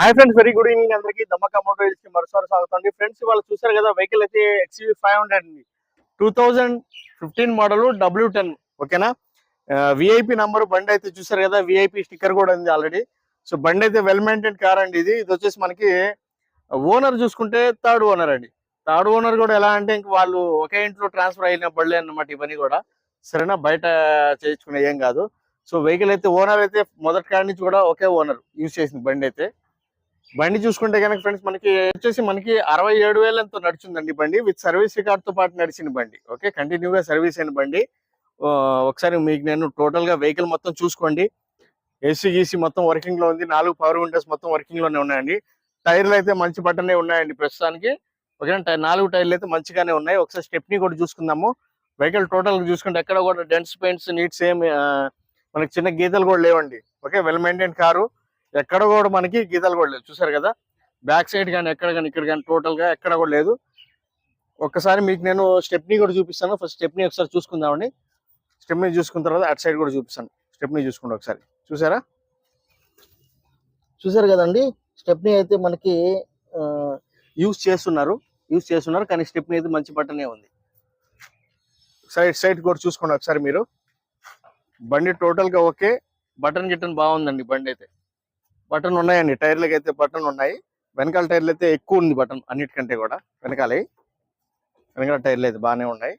Hi friends very good evening. అందరికి Dhamaka Moto కి మరోసారి సాగుతుంది ఫ్రెండ్స్ వాళ్ళు చూసారు కదా వెహికల్ అయితే ఎక్స్వీ ఫైవ్ హండ్రెడ్ అండి. Two thousand fifteen model W ten ఓకేనా? విఐపి నంబర్ బండి అయితే చూసారు కదా విఐపి స్టిక్కర్ కూడా ఉంది ఆల్రెడీ సో బండి అయితే వెల్ మెయింటైన్ కార్ అండి ఇది. ఇది వచ్చేసి మనకి ఓనర్ చూసుకుంటే థర్డ్ ఓనర్ అండి. థర్డ్ ఓనర్ కూడా ఎలా అంటే ఇంక వాళ్ళు ఒకే ఇంట్లో ట్రాన్స్ఫర్ అయిన బళ్ళే అన్నమాట ఇవన్నీ కూడా. సరేనా? బయట చేయించుకునే ఏం కాదు. సో వెహికల్ అయితే ఓనర్ అయితే మొదటి కాడి నుంచి కూడా ఒకే ఓనర్ యూజ్ చేసింది బండి అయితే. బండి చూసుకుంటే కనుక ఫ్రెండ్స్ మనకి వచ్చేసి మనకి అరవై ఏడు వేలు ఎంతో నడుచుందండి బండి. విత్ సర్వీస్ రికార్డ్తో పాటు నడిచిన బండి. ఓకే కంటిన్యూగా సర్వీస్ అయిన బండి. ఒకసారి మీకు నేను టోటల్గా వెహికల్ మొత్తం చూసుకోండి. ఏసీ గీసీ మొత్తం వర్కింగ్లో ఉంది. నాలుగు పవర్ విండోస్ మొత్తం వర్కింగ్లోనే ఉన్నాయండి. టైర్లు అయితే మంచి బట్టనే ఉన్నాయండి ప్రస్తుతానికి. ఓకే టై- నాలుగు టైర్లు అయితే మంచిగానే ఉన్నాయి. ఒకసారి స్టెప్ని కూడా చూసుకుందాము. వెహికల్ టోటల్ చూసుకుంటే ఎక్కడ కూడా డెన్స్ పెయింట్స్ నీట్స్ సేమ్ మనకి చిన్న గీతలు కూడా లేవండి. ఓకే వెల్ మెయింటైన్ కారు ఎక్కడ కూడా మనకి గీతలు కూడా లేవు. చూసారు కదా? బ్యాక్ సైడ్ కానీ ఎక్కడ కానీ ఇక్కడ కానీ టోటల్గా ఎక్కడ కూడా లేదు. ఒక్కసారి మీకు నేను స్టెప్ని కూడా చూపిస్తాను. ఫస్ట్ స్టెప్ని ఒకసారి చూసుకుందామండి. స్టెప్ని చూసుకున్న తర్వాత అటు సైడ్ కూడా చూపిస్తాను. స్టెప్ని చూసుకోండి ఒకసారి. చూసారా? చూసారు కదండి? స్టెప్ని అయితే మనకి యూస్ చేస్తున్నారు. యూస్ చేస్తున్నారు కానీ స్టెప్ని అయితే మంచి బట్టనే ఉంది. సైడ్ సైడ్ కూడా చూసుకోండి ఒకసారి మీరు. బండి టోటల్గా ఓకే. బటన్ గిటన్ బాగుందండి బండి అయితే. బటన్ ఉన్నాయండి. టైర్లకి అయితే బటన్ ఉన్నాయి. వెనకాల టైర్లు అయితే ఎక్కువ ఉంది బటన్ అన్నిటికంటే కూడా. వెనకాలే వెనకాల టైర్లు అయితే బాగానే ఉన్నాయి.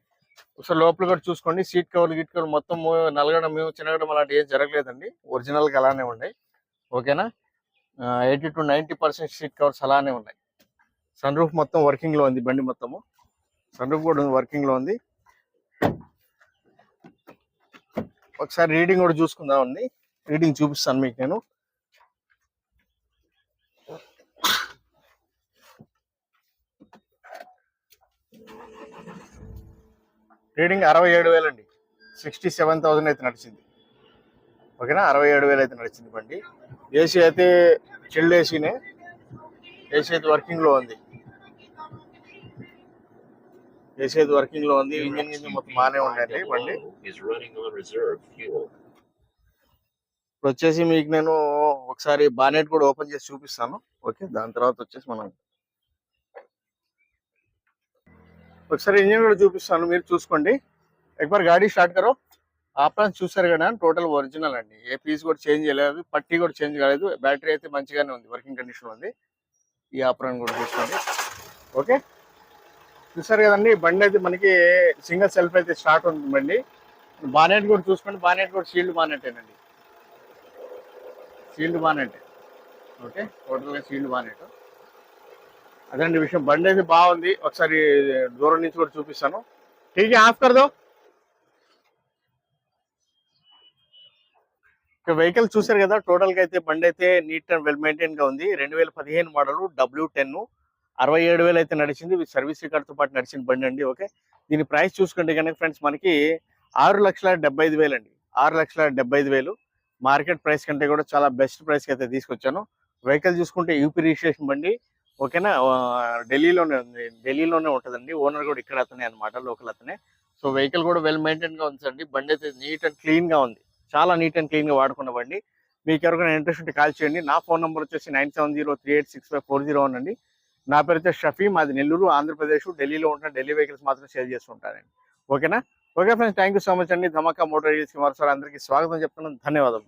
ఒకసారి లోపల కూడా చూసుకోండి. సీట్ కవర్ గిట్ కవర్లు మొత్తం నలగడం మేము చినగడం అలాంటి ఏం జరగలేదండి. ఒరిజినల్గా అలానే ఉన్నాయి. ఓకేనా? Eighty to ninety percent seat covers అలానే ఉన్నాయి. సన్ రూఫ్ మొత్తం వర్కింగ్లో ఉంది బండి మొత్తము. సన్ రూఫ్ కూడా ఉంది వర్కింగ్లో ఉంది. ఒకసారి రీడింగ్ కూడా చూసుకుందామండి. రీడింగ్ చూపిస్తాను మీకు నేను. రీడింగ్ అరవై ఏడు వేలు అండి సిక్స్టీ సెవెన్ థౌసండ్ అయితే నడిచింది. ఓకేనా? అరవై ఏడు వేలు అయితే నడిచింది బండి. ఏసీ అయితే చిల్డ్ ఏసీనే. ఏసీ అయితే వర్కింగ్లో ఉంది. ఏసీ అయితే వర్కింగ్లో ఉంది. ఇంజిన్ గింజిన్ మొత్తం బాగానే ఉండండి బండి. ఇప్పుడు వచ్చేసి మీకు నేను ఒకసారి బానెట్ కూడా ఓపెన్ చేసి చూపిస్తాను. ఓకే? దాని తర్వాత వచ్చేసి మనం ఒకసారి ఇంజిన్ కూడా చూపిస్తాను మీరు చూసుకోండి. ఒకసారి గాడి స్టార్ట్ కరో. ఆప్రాన్స్ చూసారు కదా టోటల్ ఒరిజినల్ అండి. ఏ పీస్ కూడా చేంజ్ చేయలేదు పట్టీ కూడా చేంజ్ కాలేదు. బ్యాటరీ అయితే మంచిగానే ఉంది వర్కింగ్ కండిషన్ ఉంది. ఈ ఆప్రాన్ కూడా చూసుకోండి. ఓకే? చూసారు కదండి బండి అయితే మనకి సింగిల్ సెల్ఫ్ అయితే స్టార్ట్ ఉంది బండి బానెట్ కూడా చూసుకోండి బానెట్ కూడా షీల్డ్ బానెట్టేనండి సీల్డ్ బానెట్ ఓకే? టోటల్గా సీల్డ్ బానెట్ అదండి విషయం. బండి అయితే బాగుంది. ఒకసారి దూరం నుంచి కూడా చూపిస్తాను. ఠీక్ ఆఫ్ కర్దో వెహికల్ చూసారు కదా టోటల్గా అయితే బండి అయితే నీట్ అండ్ వెల్ మెయింటైన్గా ఉంది. రెండు వేల పదిహేను మోడల్ డబ్ల్యూ టెన్ అరవై ఏడు వేలు అయితే నడిచింది. విత్ సర్వీస్ రికార్డ్తో పాటు నడిచిన బండి అండి ఓకే? దీని ప్రైస్ చూసుకుంటే కనుక ఫ్రెండ్స్ మనకి ఆరు లక్షల డెబ్బై ఐదు వేలు అండి ఆరు లక్షల డెబ్బై ఐదు వేలు. మార్కెట్ ప్రైస్ కంటే కూడా చాలా బెస్ట్ ప్రైస్కి అయితే తీసుకొచ్చాను. వెహికల్ చూసుకుంటే యూపీ రిజిస్ట్రేషన్ బండి ఓకేనా? ఢిల్లీలోనే ఉంది. ఢిల్లీలోనే ఉంటుందండి. ఓనర్ కూడా ఇక్కడ అతనే అనమాట లోకల్ అతనే. సో వెహికల్ కూడా వెల్ మెయింటైన్గా ఉందండి. బండి అయితే నీట్ అండ్ క్లీన్గా ఉంది. చాలా నీట్ అండ్ క్లీన్గా వాడుకున్న బండి. మీకు ఎవరికైనా ఇంట్రెస్ట్ ఉంటే కాల్ చేయండి. నా ఫోన్ నెంబర్ వచ్చేసి nine seven zero three eight six five four zero అండి. నా పేరు వచ్చేసి షఫీ మాది నెల్లూరు ఆంధ్రప్రదేశ్. ఢిల్లీలో ఉంటున్న ఢిల్లీ వెహికల్స్ మాత్రం సేల్ చేస్తుంటానండి. ఓకేనా? Okay friends thank you so much అండి. ధమాకా మోటార్ మరోసారి అందరికీ స్వాగతం చెప్తున్నాను. ధన్యవాదాలు